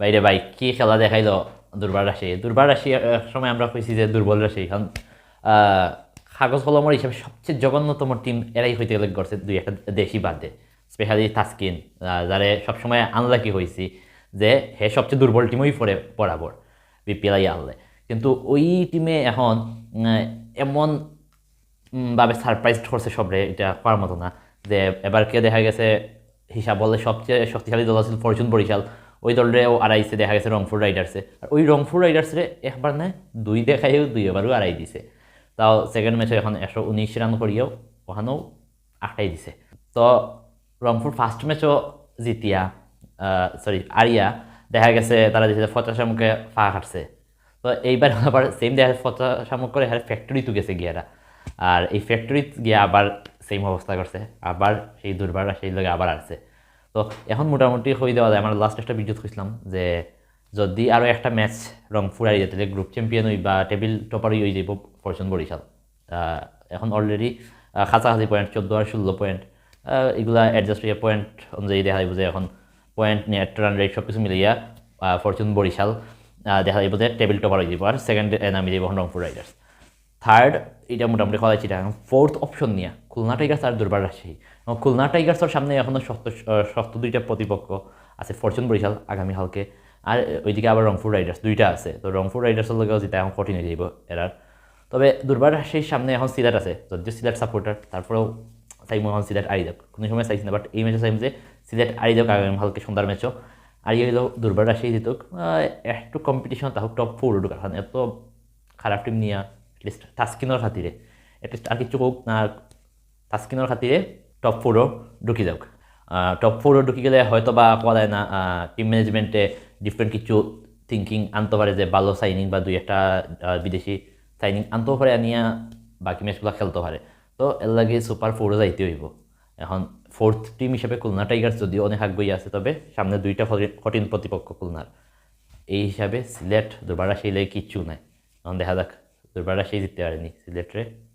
বাইরে ভাই কি খেলা দেখাইলো দুর্বার রাশি? দুর্বার রাশি সময় আমরা কইছি যে দুর্বল রাশি। আহ, কাগজ কলমের হিসাবে সবচেয়ে জঘন্যতম টিম এরাই হইতে গেলে করছে দুই একটা দেশি বাদে। স্পেশালি তাস্কিন যারে সবসময় আনলাকি হয়েছি যে হে সবচেয়ে দুর্বল টিমই পড়ে বরাবর বিপিএল আনলে। কিন্তু ওই টিমে এখন এমন ভাবে সারপ্রাইজ করছে সবরে এটা করার মতো না। যে এবার কে দেখা গেছে হিসাব বলে সবচেয়ে শক্তিশালী দল ছিল ফরচুন বরিশাল। ওই দলরেও আড়াইছে, দেখা গেছে রংপুর রাইডার্সে। আর ওই রংপুর রাইডার্সে একবার না দুই দেখাইও, দুই এবারও আড়াই দিছে। তাও সেকেন্ড ম্যাচে এখন একশো উনিশ রান করিয়েও ওখানেও আটটাই দিছে। তো রংপুর ফার্স্ট ম্যাচও জিতিয়া সরি আরিয়া, দেখা গেছে তারা দিছে ফচাশা মুখে ফা কাটছে তো এইবার আবার সেম দেখা ফচা শামুক করে হ্যাঁ ফ্যাক্টরি তো গেছে গিয়ারা আর এই ফ্যাক্টরি গিয়ে আবার সেম অবস্থা করছে। আবার সেই দুর্বাররা সেই লগে আবার আসছে তো এখন মোটামুটি হয়ে দেওয়া যায়। আমার লাস্ট একটা ভিডিও খুঁজলাম যে যদি আরও একটা ম্যাচ রংপুর যায়, তাহলে গ্রুপ চ্যাম্পিয়ন হই বা টেবিল টপারই হয়ে যাব ফরচুন বরিশাল। এখন অলরেডি কাছাকাছি পয়েন্ট চোদ্দ আর ষোলো পয়েন্ট এগুলা অ্যাডজাস্ট হয়ে পয়েন্ট অনুযায়ী দেখা যাবে যে এখন পয়েন্ট নেট রান রেট সব কিছু মিলিয়া ফরচুন বরিশাল দেখা যাবে যে টেবিল টপার হয়ে যাব আর সেকেন্ড নামি যাব এখন রংপুর রাইডার্স থার্ড এটা মোটামুটি কথা চিটা ফোর্থ অপশন নিয়ে খুলনা টাইগার্স আর দুর্বার রাজশাহী এবং খুলনা টাইগার্সের সামনে এখনও শক্ত শক্ত দুইটা প্রতিপক্ষ আছে ফরচুন বরিশাল আগামী হালকে আর ওইদিকে আবার রংপুর রাইডার্স দুইটা আছে। তো রংপুর রাইডার্সের লগেও যেটা এখন কঠিন হয়ে যাইব এরার তবে দুর্বার রাজশাহীর সামনে এখন সিলেট আছে যদিও সিলেট সাপোর্টার তারপরেও চাইমো এখন সিলেট আড়ি যাক কোনো সময় চাইছি না বাট এই ম্যাচে চাইম যে সিলেট আড়ি যাক আগামী হালকে সন্ধ্যার ম্যাচও আর ইয়ে হইলেও দুর্বার রাজশাহী আহ, একটু কম্পিটিশন তাহলে টপ ফোর ঢুকা কারণ এত খারাপ টিম নিয়ে এটলিস্ট টাস্কিনের খাতিরে এটলিস্ট আর কিছু হোক না টাস্কিনের খাতিরে টপ ফোরও ঢুকি যাওক। টপ ফোরও ঢুকি গেলে হয়তো বা কোয়া যায় না টিম ম্যানেজমেন্টে ডিফারেন্ট কিছু থিঙ্কিং আনতে পারে যে ভালো সাইনিং বা দুই একটা বিদেশি সাইনিং আনতেও পারে আনিয়া বাকি ম্যাচগুলো খেলতে পারে তো এর লাগে সুপার ফোরও যাইতে হইব। এখন ফোর্থ টিম হিসেবে খুলনা টাইগার্স যদিও অনেক আগ্রহী আছে, তবে সামনে দুইটা কঠিন- প্রতিপক্ষ খুলনার এই হিসাবে সিলেট দুর্বার লাগে কিচ্ছু নাই। এখন দেখা যাক দুর্বার সেই জিততে পারেনি সিলেটরে